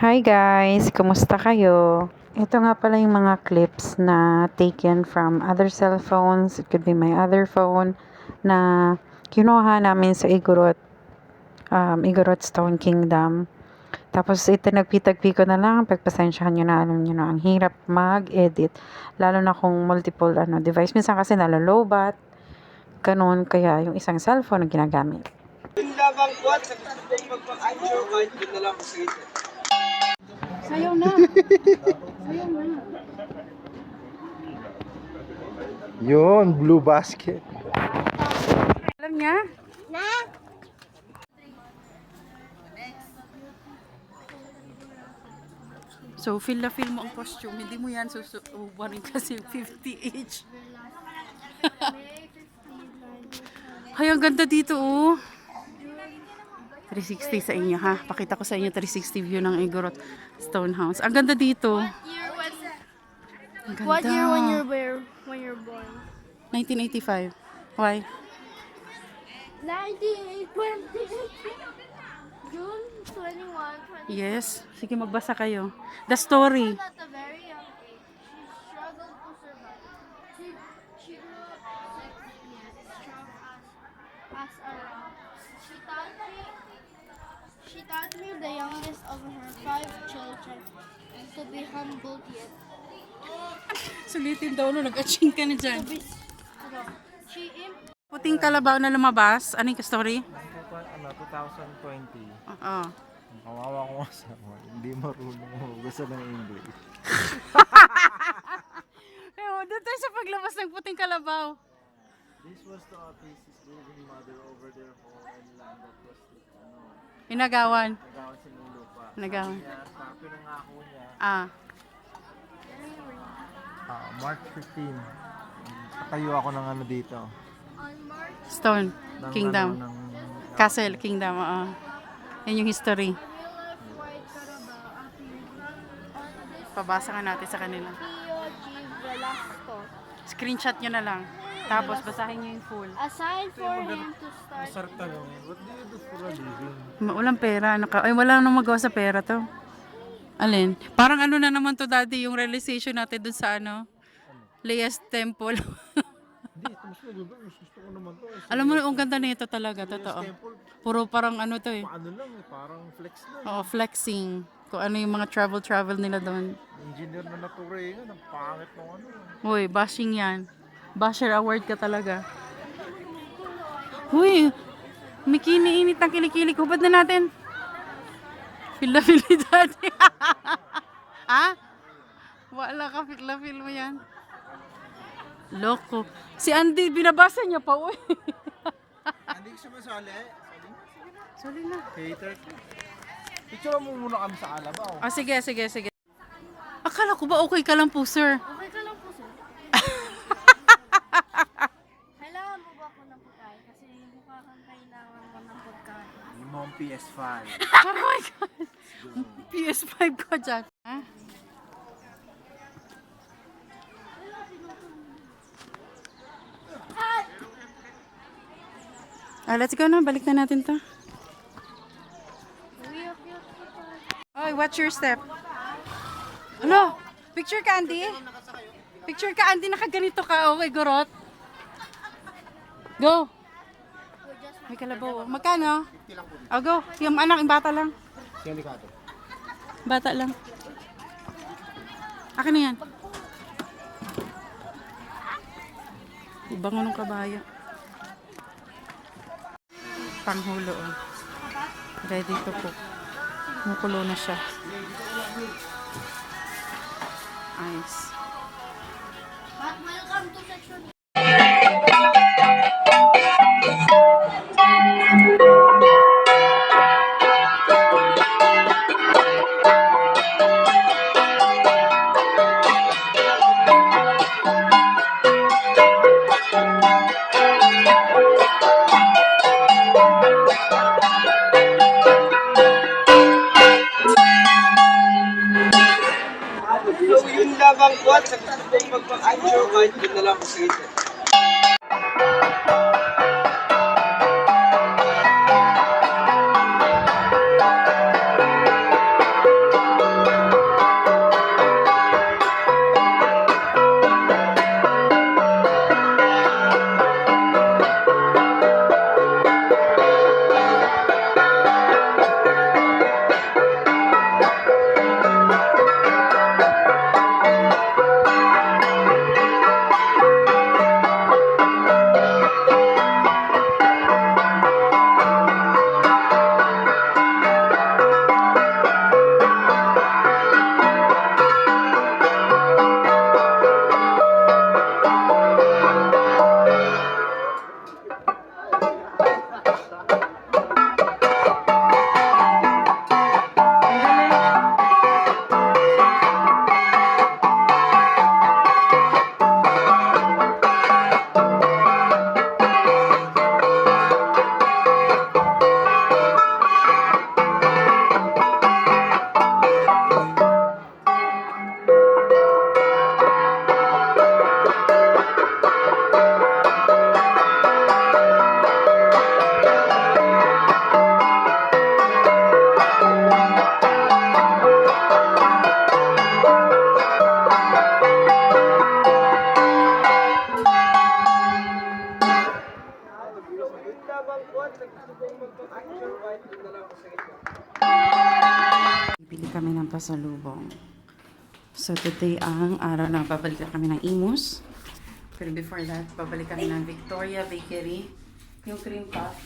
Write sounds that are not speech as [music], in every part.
Hi guys! Kumusta kayo? Ito nga pala yung mga clips na taken from other cell phones. It could be my other phone na kinuha namin sa Igorot, um, Igorot Stone Kingdom. Tapos ito nagpitagpi ko na lang, pagpasensyahan nyo na, alam nyo na, ang hirap mag-edit. Lalo na kung multiple ano, device. Minsan kasi nalalobat, ganun, kaya yung isang cellphone ang ginagamit. Yung labang buwan, sa gusto kong magpang-answer, kahit na lang sa ito. Sayaw na. Sayaw na. Yun, blue basket. Alam niya? So, feel na feel mo ang costume. Hindi mo yan susubarin kasi 50 each. Ay, ang ganda dito, oh. 360 sa inyo, ha? Pakita ko sa inyo 360 view ng Igorot Stonehouse. Ang ganda dito. Year was Ang ganda. What year when you're where when you're born? 1985. Why? 1928 June 21, 20. Yes. Sige, magbasa kayo. The story. She struggled to survive. She, she grew up yet strong as, a rock. She taught me, she taught me the youngest of her five children to be humble yet Sulitin daw no, nag-aching ka na dyan. to be, ano, she im- Puting kalabaw na lumabas. Ano yung story? Ano, 2020. Oo. Kawawa ko sa Hindi marunong hugasan ng English. [laughs] Eh, oh, doon tayo sa paglabas ng puting kalabaw. This was the autistic living mother over their home and land that was, ano, Inagawan. nagawa sa ng lupa. Nagawan. Kaya sa pinangako niya, Ah. ah, March 15, katayo ako ng ano dito. on March Stone. Ng, Kingdom. Ano, ng, Castle Kingdom. Oo. Yan yung history. Pabasa nga natin sa kanila. Pio G. Velasco. Screenshot nyo na lang. Tapos basahin nyo yung full. A sign for him to start. Sarap tanong eh, what do you do for a living? Ma- Walang pera. Naka, ay, wala nang magawa sa pera to. Alin? Parang ano na naman to daddy, yung realization natin dun sa ano? Leas Temple. [laughs] Hindi, ito mas maganda. Mas gusto ko naman to. eh. Alam mo, ang ganda nito talaga, totoo. Temple, Puro parang ano to eh. paano lang eh, parang flex lang. Oo, flexing. Kung ano yung mga travel-travel nila doon. Engineer na nature yun, ang pangit ng ano. Uy, bashing yan. Basher award ka talaga. Uy, may kiniinit ng kilikili. Hubad na natin. Feel na feel ha? [laughs] Wala ka, feel na feel mo yan. Loko. Si Andy, binabasa niya pa, uy. [laughs] Hindi ko sumasali. Sorry na. Hater. Picture mo muna kami sa Alabaw. Ah, sige, sige, sige. Akala ko ba? Okay ka lang po, sir. Kailangan mo ba ako ng pagkain? Kasi mukha kang kailangan mo ng pagkain. Hindi mo ang PS5. [laughs] Oh my God. PS5 ko dyan. Ha? Ah, let's go na. Balik na natin to. Oy, watch your step. Ano? Picture ka, Andy? Picture ka, Andy. Nakaganito ka. Okay, gorot. Go. May kalabaw. Magkano? Oh, go. Yung anak, yung bata lang. Siyalikado. Bata lang. Akin na yan. Ibango ng kabayo. Panghulo. Oh. Ready to cook. Mukulo na siya. Ice. Yung labang buwan, sa gusto kong magpang-answer, kahit yun na lang sa ito. So, today ang araw na babalikan kami ng Imus. Pero before that, babalik kami ng Victoria Bakery. Yung cream puff.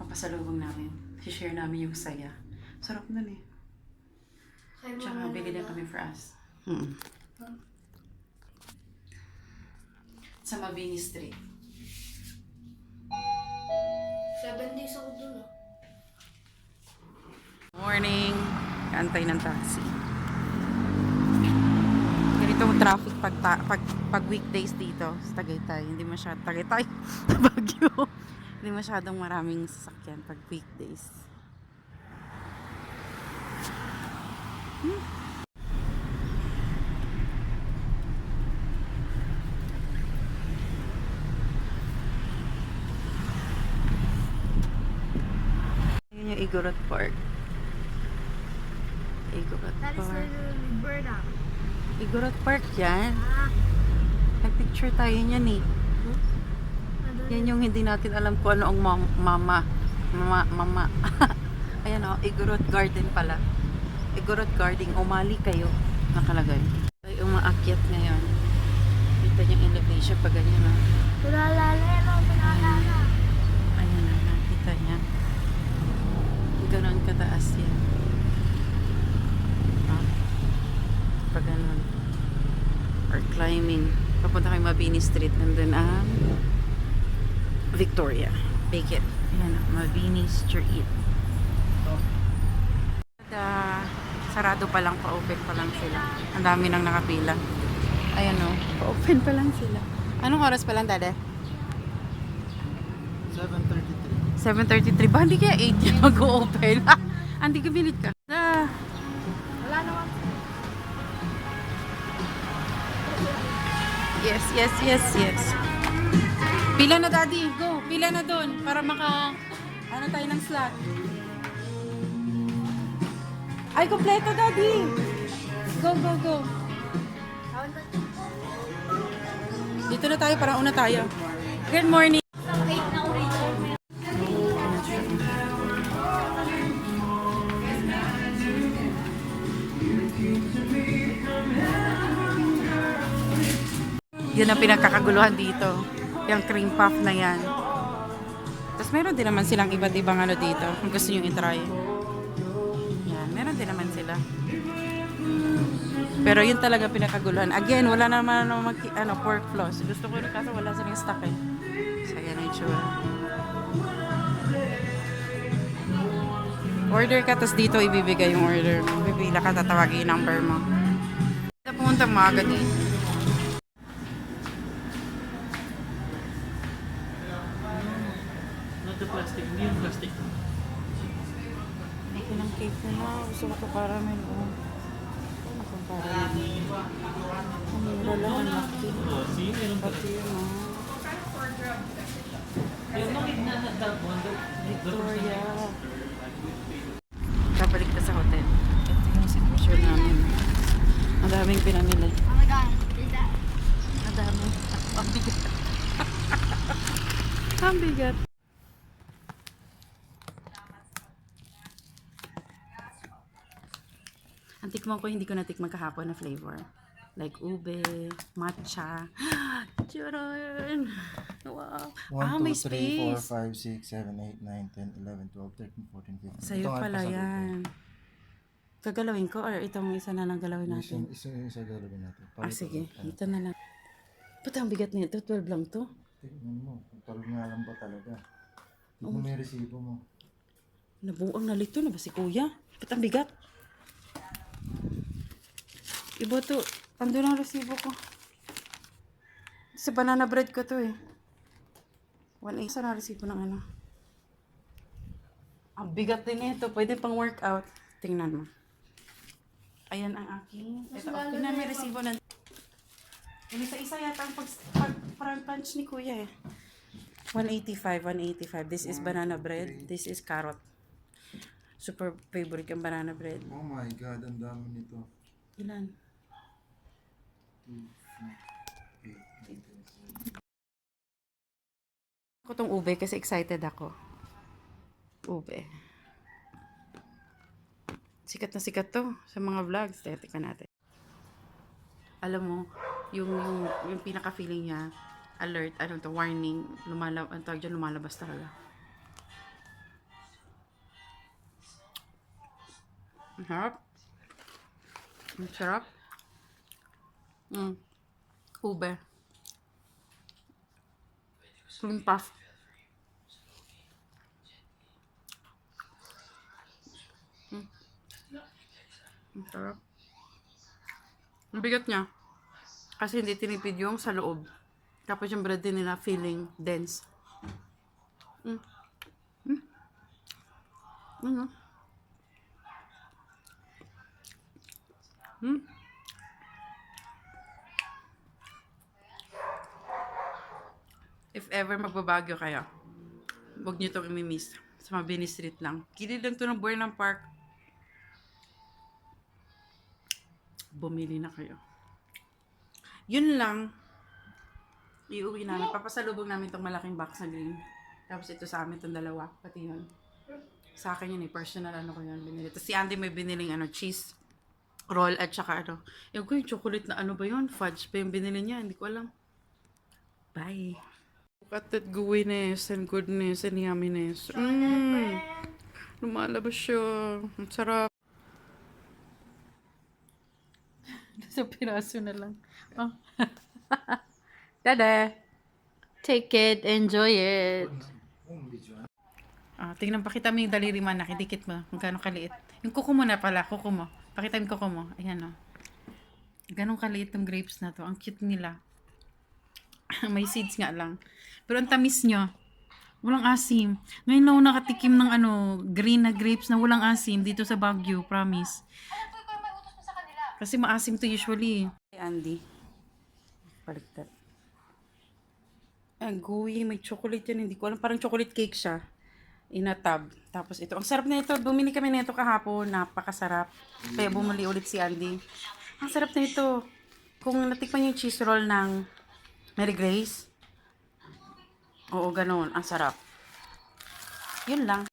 Ang pasalubong namin. share namin yung saya. Sarap nun eh. Tsaka Mama bili Lola. kami for us. Hmm. Sa Mabini Street. Seven days ako dun ah. Morning. Kaantay ng taxi. Ganitong traffic pag, ta- pag, pag weekdays dito sa Tagaytay. Hindi masyadong Tagaytay. [laughs] Baguio. Hindi masyadong maraming sasakyan pag weekdays. Hmm. Yun yung Igorot Park. Igorot That is Park. the Roberta. Igorot Park yan. Nag-picture tayo niyan eh. Yan yung hindi natin alam kung ano ang mam- mama. Mama. Mama. [laughs] Ayan o, Igorot Garden pala. Igorot Garden. Umali kayo. Nakalagay. Ay, umaakyat ngayon. Kita yung elevation pag ganyan o. Tulalala pinalala. Ayan na, nakita niya. Ganon kataas yan. Ah. Pag ganon. Or climbing. Papunta kay Mabini Street. Nandun ang Victoria. Baker. Ayan na, Mabini Street. Da, sarado pa lang, pa-open pa lang sila. Ang dami nang nakapila. Ayan o, pa-open pa lang sila. Anong oras pa lang, dade? 7.33. 7.33 ba? Hindi kaya 8 yung [laughs] mag-open. Hindi ka bilit ka. Yes, yes, yes, yes. Pila na daddy, go. Pila na doon para maka ano tayo ng slot. Ay, kompleto daddy. Go, go, go. Dito na tayo para una tayo. Good morning. Yun ang pinagkakaguluhan dito. Yung cream puff na yan. Tapos meron din naman silang iba't ibang ano dito. Kung gusto nyo itry. Yan, meron din naman sila. Pero yun talaga pinakaguluhan. Again, wala naman ano, mag, ano, pork floss. Gusto ko rin kaso wala silang stock eh. So, yan ang itsura. Order ka, tapos dito ibibigay yung order mo. Bibila ka, tatawagin yung number mo. Pumunta mo agad eh. Not the plastic, hindi yung plastic. Ako ng cake ko na. Gusto ko ito caramel. Oh. Ako caramel. Ang mura lang. Ang laki. Oh, see, meron pa. Pati yun, oh. Yung makit na na one, the- Victoria. Kabalik ka sa hotel. Ito yung sitwasyon namin. Ang daming pinamili. Oh my god. Ang dami. [laughs] Ang bigat. Ang bigat. Tikman ko, hindi ko natikman kahapon na flavor. Like ube, matcha. [gasps] Churon! Wow. 1, ah, 2, may 3, space. 4, 5, 6, 7, 8, 9, 10, 11, 12, 13, 14, 15. Sa'yo Ito pala yan. Gagalawin ko or itong isa na lang galawin Isa, natin? isa, isa galawin natin. Ah, Palit sige. Ito na lang. Ba't ang bigat nito? 12 lang to? Tingnan mo, kung talong nga lang ba talaga. Tingnan Oh. mo yung resibo mo. Nabuang nalito na ba si kuya? Ba't ang bigat? Iba to. Ando ang resibo ko. Sa banana bread ko to eh. 1A sa na resibo ng ano. Ang bigat din ito. Pwede pang workout. Tingnan mo. Ayan ang aking. Ito, oh, tingnan yung resibo ng... Isa-isa yata ang pag, pag, front punch ni kuya eh. 185, 185. This is banana bread. This is carrot. Super favorite yung banana bread. Oh my God, ang dami nito. Ilan? 8, Ako tong ube kasi excited ako. Ube. Sikat na sikat to sa mga vlogs. Teka, natin. Alam mo, yung, yung, yung pinaka-feeling niya, alert, ano to, warning, lumalab, ang tawag lumalabas talaga. Ang sarap. Ang sarap. Mm. Ube. Cream puff. Mm. Ang sarap. Ang bigat niya. Kasi hindi tinipid yung sa loob. Tapos yung bread din nila feeling dense. Mm. Mm. Ano? Mm. If ever magbabagyo kayo, huwag nyo itong imimiss. Sa Mabini Street lang. Kilid lang to ng Burnham Park. Bumili na kayo. Yun lang. Iuwi namin. Papasalubog namin itong malaking box na green. Tapos ito sa amin itong dalawa. Pati yun. Sa akin yun eh. Personal ano ko yun. Binili. Tapos si Andy may biniling ano, cheese roll at saka ano. Yung ko yung chocolate na ano ba yun? Fudge pa yung binili niya. Hindi ko alam. Bye. Look at that gooiness and goodness and yumminess. Mmm. Lumalabas siya. Ang sarap. [laughs] Sa piraso na lang. Oh. [laughs] Dada. Take it. Enjoy it. Ah, tingnan, pakita mo yung daliri man. Nakidikit mo. Kung gano'ng kaliit. Yung kuko mo na pala. Kuko mo. Pakita mo yung kuko mo. Ayan o. Ganong kaliit yung grapes na to. Ang cute nila. [laughs] May seeds nga lang. Pero ang tamis nyo. Walang asim. Ngayon na ako nakatikim ng ano, green na grapes na walang asim dito sa Baguio. Promise. Kasi maasim to usually. Hey, Andy. Baliktad. Ang gooey, may chocolate yan. Hindi ko alam. Parang chocolate cake siya. Inatab. Tapos ito. Ang sarap na ito. Bumili kami nito kahapon. Napakasarap. Kaya bumili ulit si Andy. Ang sarap na ito. Kung natikman yung cheese roll ng Mary Grace. Oo, ganun. Ang sarap. Yun lang.